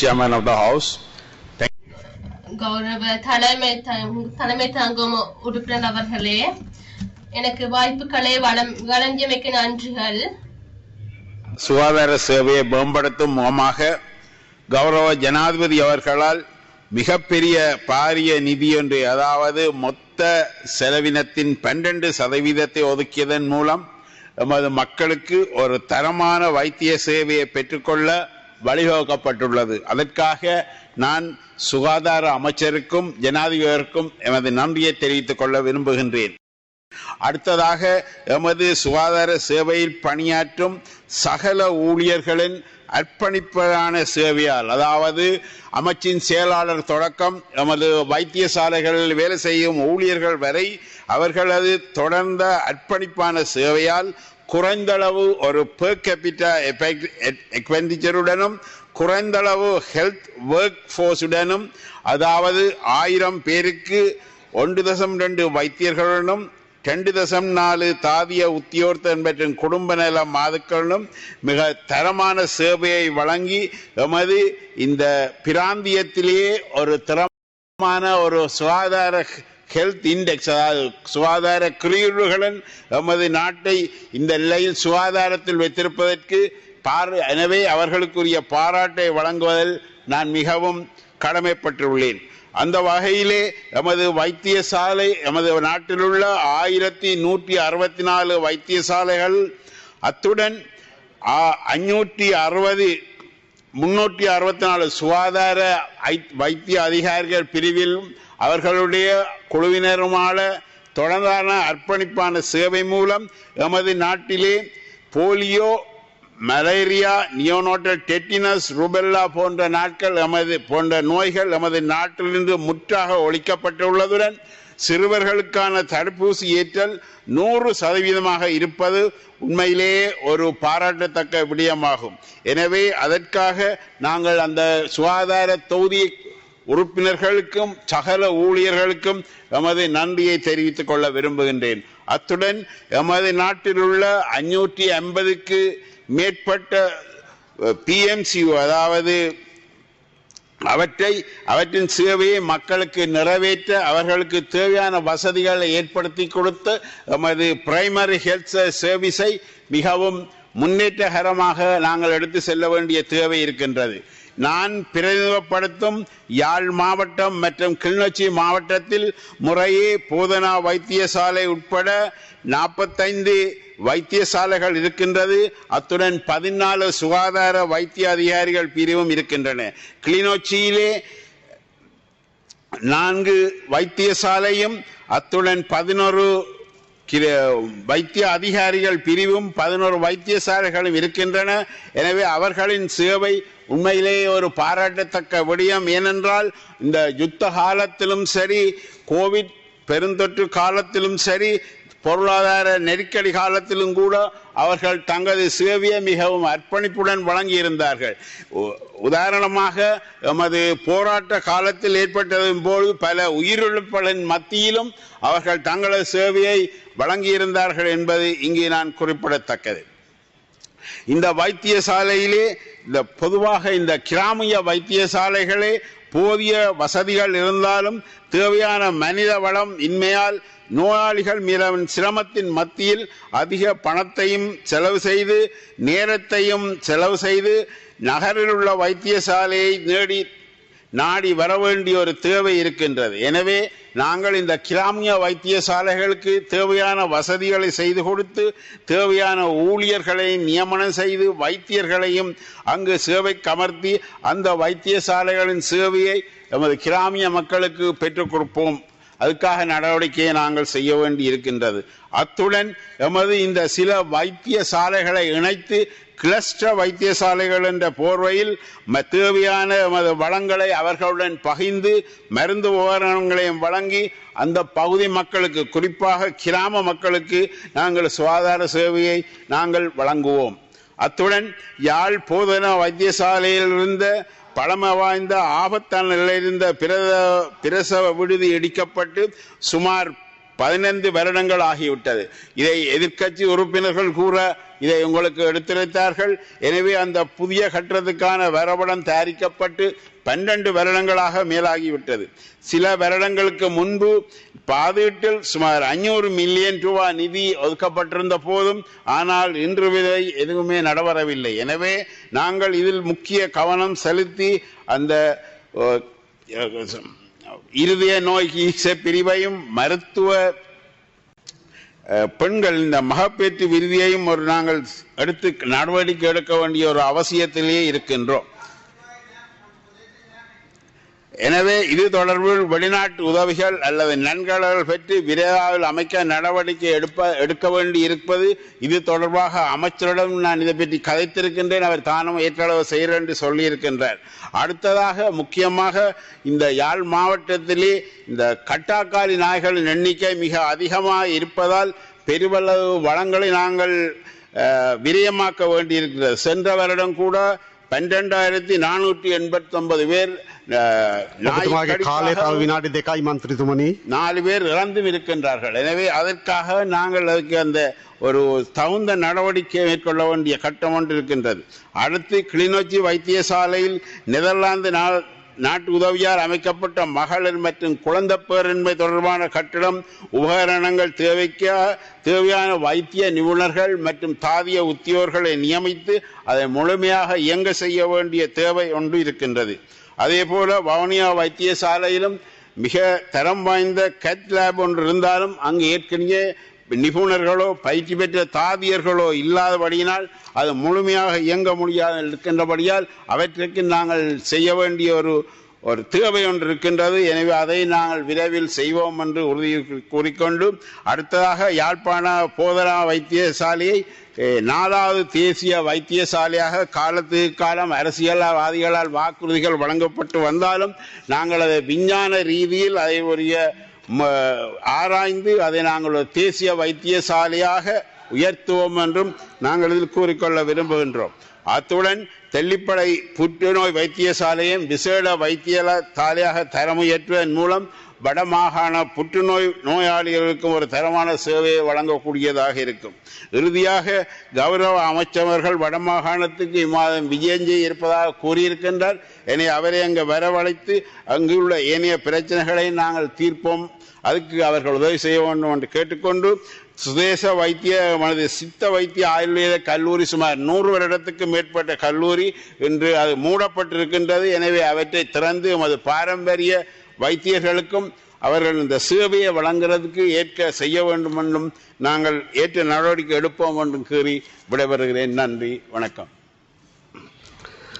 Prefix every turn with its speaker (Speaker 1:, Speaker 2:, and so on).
Speaker 1: chairman of the house.
Speaker 2: கௌரவ தலைமை தலைமை தாங்கும் உறுப்பினர் அவர்களே எனக்கு வாய்ப்புகளை வழங்கியமைக்கு நன்றிகள்
Speaker 1: சுகாதார சேவையை மேம்படுத்தும் முகமாக கௌரவ ஜனாதிபதி அவர்களால் மிகப்பெரிய பாரிய நிதி ஒன்று அதாவது மொத்த செலவினத்தின் பன்னெண்டு சதவீதத்தை ஒதுக்கியதன் மூலம் எமது மக்களுக்கு ஒரு தரமான வைத்திய சேவையை பெற்றுக்கொள்ள வழிவகுக்கப்பட்டுள்ளது. அதற்காக நான் சுகாதார அமைச்சருக்கும் ஜனாதிபதிக்கும் எமது நன்றியை தெரிவித்துக் கொள்ள விரும்புகின்றேன். அடுத்ததாக எமது சுகாதார சேவையில் பணியாற்றும் சகல ஊழியர்களின் அர்ப்பணிப்பான சேவையால் அதாவது அமைச்சின் செயலாளர் தொடக்கம் எமது வைத்தியசாலைகளில் வேலை செய்யும் ஊழியர்கள் வரை அவர்களது தொடர்ந்த அர்ப்பணிப்பான சேவையால் குறைந்தளவு ஒரு பெர் கேபிட்டா எக்ஸ்பெண்டிச்சருடனும் குறைந்தளவு ஹெல்த் ஒர்க் ஃபோர்ஸுடனும் அதாவது ஆயிரம் பேருக்கு ஒன்று தசம் ரெண்டு வைத்தியர்களுடனும் ரெண்டு தசம் நாலு தாதிய உத்தியோர்த்தன் மற்றும் குடும்ப நல மாதுக்களும் மிக தரமான சேவையை வழங்கி எமது இந்த பிராந்தியத்திலேயே ஒரு தரமான ஒரு சுகாதார ஹெல்த் இண்டெக்ஸ் அதாவது சுகாதார குறியீடுகளுடன் எமது நாட்டை இந்த நிலையில் சுகாதாரத்தில் வைத்திருப்பதற்கு பார் எனவே அவர்களுக்குரிய பாராட்டை வழங்குவதில் நான் மிகவும் கடமைப்பட்டுள்ளேன். அந்த வகையிலே எமது வைத்தியசாலை எமது நாட்டிலுள்ள ஆயிரத்தி நூற்றி அறுபத்தி நாலு வைத்தியசாலைகள் அத்துடன் அஞ்சூற்றி அறுபது முன்னூற்றி அறுபத்தி நாலு சுகாதார ஐ- வைத்திய அதிகாரிகள் பிரிவிலும் அவர்களுடைய குழுவினருமான தொடர்ந்தான அர்ப்பணிப்பான சேவை மூலம் எமது நாட்டிலே polio malaria neonatal tetanus rubella போன்ற நாட்கள் எமது போன்ற நோய்கள் எமது நாட்டிலிருந்து முற்றாக ஒழிக்கப்பட்டுள்ளதுடன் சிறுவர்களுக்கான தடுப்பூசி ஏற்றல் நூறு சதவீதமாக இருப்பது உண்மையிலேயே ஒரு பாராட்டத்தக்க விடயமாகும். எனவே அதற்காக நாங்கள் அந்த சுகாதார தொகுதியை உறுப்பினர்களுக்கும் சகல ஊழியர்களுக்கும் எமது நன்றியை தெரிவித்துக் கொள்ள விரும்புகின்றேன். அத்துடன் எமது நாட்டில் உள்ள அஞ்சூற்றி ஐம்பதுக்கு மேற்பட்ட பிஎம்சிஓ அதாவது அவற்றை அவற்றின் சேவையை மக்களுக்கு நிறைவேற்ற அவர்களுக்கு தேவையான வசதிகளை ஏற்படுத்தி கொடுத்து எமது பிரைமரி ஹெல்த் சர்வீஸை மிகவும் முன்னேற்றகரமாக நாங்கள் எடுத்து செல்ல வேண்டிய தேவை இருக்கின்றது. நான் பிரதிநிதிப்படுத்தும் யாழ் மாவட்டம் மற்றும் கிளிநொச்சி மாவட்டத்தில் முறையே போதனா வைத்தியசாலை உட்பட நாற்பத்தைந்து வைத்தியசாலைகள் இருக்கின்றது. அத்துடன் பதினாலு சுகாதார வைத்திய அதிகாரிகள் பிரிவும் இருக்கின்றன. கிளிநொச்சியிலே நான்கு வைத்தியசாலையும் அத்துடன் பதினொரு வைத்திய அதிகாரிகள் பிரிவும் பதினோரு வைத்தியசாலைகளும் இருக்கின்றன. எனவே அவர்களின் சேவை உண்மையிலேயே ஒரு பாராட்டத்தக்க விடயம். ஏனென்றால் இந்த யுத்த காலத்திலும் சரி கோவிட் பெருந்தொற்று காலத்திலும் சரி பொருளாதார நெருக்கடி காலத்திலும் கூட அவர்கள் தங்களது சேவையை மிகவும் அர்ப்பணிப்புடன் வழங்கியிருந்தார்கள். உ- உதாரணமாக எமது போராட்ட காலத்தில் ஏற்பட்டதன் போது பல உயிரிழப்புகளின் மத்தியிலும் அவர்கள் தங்களது சேவையை வழங்கியிருந்தார்கள் என்பது இங்கே நான் குறிப்பிடத்தக்கது. இந்த வைத்தியசாலையிலே இந்த பொதுவாக இந்த கிராமிய வைத்தியசாலைகளே போதிய வசதிகள் இருந்தாலும் தேவையான மனித வளம் இன்மையால் நோயாளிகள் மீதான சிரமத்தின் மத்தியில் அதிக பணத்தையும் செலவு செய்து நேரத்தையும் செலவு செய்து நகரில் உள்ள வைத்தியசாலையை நேடி நாடி வர வேண்டிய ஒரு தேவை இருக்கின்றது. எனவே நாங்கள் இந்த கிராமிய வைத்தியசாலைகளுக்கு தேவையான வசதிகளை செய்து கொடுத்து தேவையான ஊழியர்களை நியமனம் செய்து வைத்தியர்களையும் அங்கு சேவை கமர்த்தி அந்த வைத்தியசாலைகளின் சேவையை எமது கிராமிய மக்களுக்கு பெற்றுக் கொடுப்போம். அதுக்காக நடவடிக்கையை நாங்கள் செய்ய வேண்டி இருக்கின்றது. அத்துடன் எமது இந்த சில வைத்தியசாலைகளை இணைத்து கிளஸ்டர் வைத்தியசாலைகள் என்ற போர்வையில் ம- தேவையான எமது வளங்களை அவர்களுடன் பகிர்ந்து மருந்து உபகரணங்களையும் வழங்கி அந்த பகுதி மக்களுக்கு குறிப்பாக கிராம மக்களுக்கு நாங்கள் சுகாதார சேவையை நாங்கள் வழங்குவோம். அத்துடன் யாழ் போதனா வைத்தியசாலையில் இருந்த பழமை வாய்ந்த ஆபத்தான நிலையில் இருந்த பிரத பிரசவ விடுதி இடிக்கப்பட்டு சுமார் பதினைந்து வருடங்கள் ஆகிவிட்டது. இதை எதிர்க்கட்சி உறுப்பினர்கள் கூற இதை உங்களுக்கு எடுத்துரைத்தார்கள். எனவே அந்த புதிய கட்டடத்துக்கான வரைபடம் தயாரிக்கப்பட்டு பன்னெண்டு வருடங்களாக மேலாகிவிட்டது. சில வருடங்களுக்கு முன்பு பாதீட்டில் சுமார் அஞ்சூறு மில்லியன் ரூபாய் நிதி ஒதுக்கப்பட்டிருந்த போதும் ஆனால் இன்று விதை எதுவுமே நடவரவில்லை எனவே நாங்கள் இதில் முக்கிய கவனம் செலுத்தி அந்த இருதய நோய் சிகிச்சை பிரிவையும் மருத்துவ பெண்கள் இந்த மகப்பேற்று விருதியையும் ஒரு நாங்கள் எடுத்து நடவடிக்கை எடுக்க வேண்டிய ஒரு அவசியத்திலேயே இருக்கின்றோம். எனவே இது தொடர்பில் வெளிநாட்டு உதவிகள் அல்லது நன்கொடைகள் பெற்று விரைவில் அமைக்க நடவடிக்கை எடுப்ப எடுக்க வேண்டி இருப்பது இது தொடர்பாக அமைச்சரிடம் நான் இதை பற்றி கதைத்திருக்கின்றேன். அவர் தானும் ஏற்றளவு செய்கிறேன் என்று சொல்லியிருக்கின்றார். அடுத்ததாக முக்கியமாக இந்த யாழ் மாவட்டத்திலே இந்த கட்டாக்காரி நாய்களின் எண்ணிக்கை மிக அதிகமாக இருப்பதால் பெருவளவு வளங்களை நாங்கள் விரயமாக்க வேண்டியிருக்கிறது. சென்ற வருடம் கூட பன்னிரெண்டாயிரத்தி நானூற்றி எண்பத்தி ஒன்பது பேர் காலை
Speaker 3: வினாடி தேக்காய் மந்திரித்துமணி
Speaker 1: நாலு பேர் இறந்து இருக்கின்றார்கள் எனவே அதற்காக நாங்கள் அதுக்கு அந்த ஒரு தகுந்த நடவடிக்கை மேற்கொள்ள வேண்டிய கட்டம் ஒன்று இருக்கின்றது. அடுத்து கிளிநொச்சி வைத்தியசாலையில் நெதர்லாந்து நாட்டு உதவியால் அமைக்கப்பட்ட மகளிர் மற்றும் குழந்தை பேரின்மை தொடர்பான கட்டிடம் உபகரணங்கள் தேவைக்க தேவையான வைத்திய நிபுணர்கள் மற்றும் தாதிய உத்தியோர்களை நியமித்து அதை முழுமையாக இயங்க செய்ய வேண்டிய தேவை ஒன்று இருக்கின்றது. அதே போல வவுனியா வைத்தியசாலையிலும் மிக தரம் வாய்ந்த கத் லேப் ஒன்று இருந்தாலும் அங்கு ஏற்கனவே நிபுணர்களோ பயிற்சி பெற்ற தாதியர்களோ இல்லாதபடியினால் அது முழுமையாக இயங்க முடியாது இருக்கின்றபடியால் அவற்றிற்கு நாங்கள் செய்ய வேண்டிய ஒரு ஒரு தேவை ஒன்று இருக்கின்றது. எனவே அதை நாங்கள் விரைவில் செய்வோம் என்று உறுதி கூறிக்கொண்டு அடுத்ததாக யாழ்ப்பாண போதனா வைத்தியசாலையை நாலாவது தேசிய வைத்தியசாலையாக காலத்துக்கு காலம் அரசியல்வாதிகளால் வாக்குறுதிகள் வழங்கப்பட்டு வந்தாலும் நாங்கள் அதை விஞ்ஞான ரீதியில் அதை உரிய ம- ஆராய்ந்து அதை நாங்கள் ஒரு தேசிய வைத்தியசாலையாக உயர்த்துவோம் என்றும் நாங்கள் இதில் கூறிக்கொள்ள விரும்புகின்றோம். அத்துடன் தெல்லிப்படை புற்றுநோய் வைத்தியசாலையும் விசேட வைத்தியசாலையாக தரமுயற்றுவதன் மூலம் வடமாகாண புற்றுநோய் நோயாளிகளுக்கு ஒரு தரமான சேவையை வழங்கக்கூடியதாக இருக்கும். இறுதியாக கௌரவ அமைச்சர்கள் வடமாகாணத்துக்கு இம்மாதம் விஜயம் செய்ய இருப்பதாக கூறியிருக்கின்றார். என அவரை அங்கு வரவழைத்து அங்குள்ள ஏனைய பிரச்சனைகளை நாங்கள் தீர்ப்போம். அதுக்கு அவர்கள் உதவி செய்ய வேண்டும் என்று கேட்டுக்கொண்டு சுதேச வைத்திய மனது சித்த வைத்திய ஆயுர்வேத கல்லூரி சுமார் நூறு வருடத்துக்கு மேற்பட்ட கல்லூரி இன்று அது மூடப்பட்டிருக்கின்றது. எனவே அவற்றை திறந்து எமது பாரம்பரிய வைத்தியர்களுக்கும் அவர்கள் இந்த சேவையை வழங்குறதுக்கு ஏற்க செய்ய வேண்டும் என்றும் நாங்கள் ஏற்ற நடவடிக்கை எடுப்போம் என்றும் கூறி விடைபெறுகிறேன். நன்றி வணக்கம்.